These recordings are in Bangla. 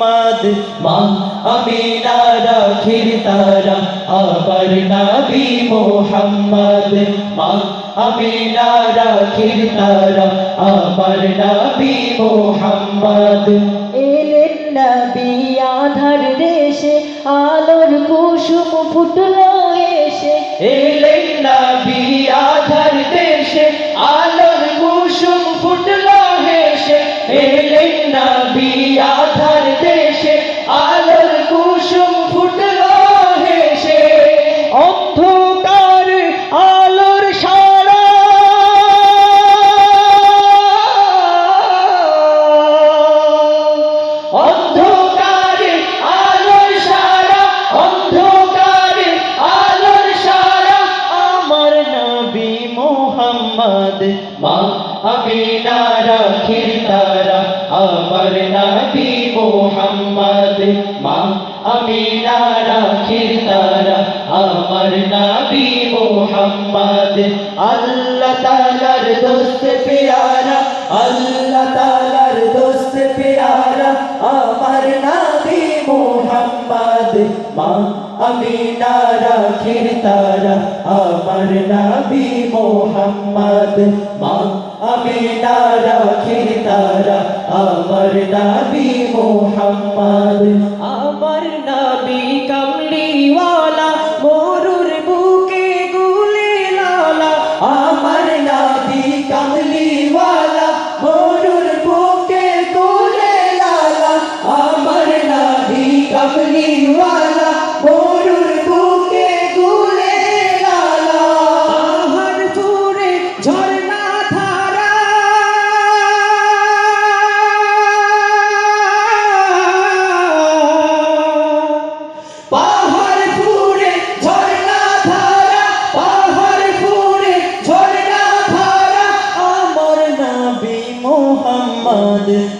মা আমিনা রাখির তারা আবার নবী মোহাম্মদ মা আমিনা রাখির তারা আবার নবী মোহাম্মদ। এলেন নবী আধার দেশে আলোর কুসুম ফুটলো এসে। এলেন নবী আধার দেশে আলোর কুসুম ফুটলো হেসে এলেন নবী আধার আলোর কুসুম ফুটলো হেসে অন্ধকার আলোর সারা। অন্ধকারে আলোর সারা অন্ধকারে আলোর সারা। আমার নবী মোহাম্মদ। মা আমিনা রাখির তারা আমার নবী মোহাম্মদ মা আমিনা রাখির তারা, আমার নবী মোহাম্মদ। আল্লাহ তালার দোস্ত পেয়ারা, আল্লাহ তালার দোস্ত পেয়ারা, আমার নবী মোহাম্মদ মা আমিনা রাখির তারা, আমার নবী মোহাম্মদ মা আমিনা রাখির তারা, আমার নবী মোহাম্মদ আমার নবী কমলিওয়ালা মরুর বুকে গুলে লালা আমার নবী কমলিওয়ালা মরুর বুকে গুলে লালা আমার নবী কমলিওয়ালা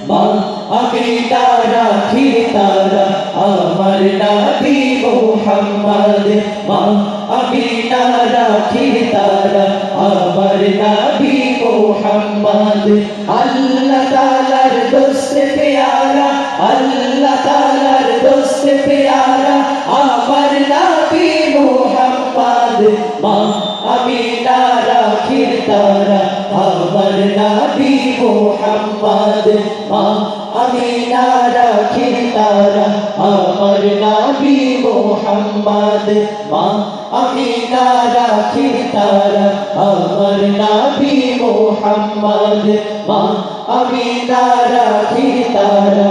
মা আমি তারা খি তারা আমার নবী মোহাম্মদ মা আমি তারা খি তারা আমার নবী মোহাম্মদ আল্লাহ তালার দোস্ত পেয়ারা আল্লাহ তালার দোস্ত পেয়ারা আমার নবী মোহাম্মদ মা আমি তারা আমার নবী মোহাম্মদ, মা আমি রাখির তারা। আমার নবী মোহাম্মদ, মা আমি রাখির তারা। আমার নবী মোহাম্মদ, মা আমি রাখির তারা।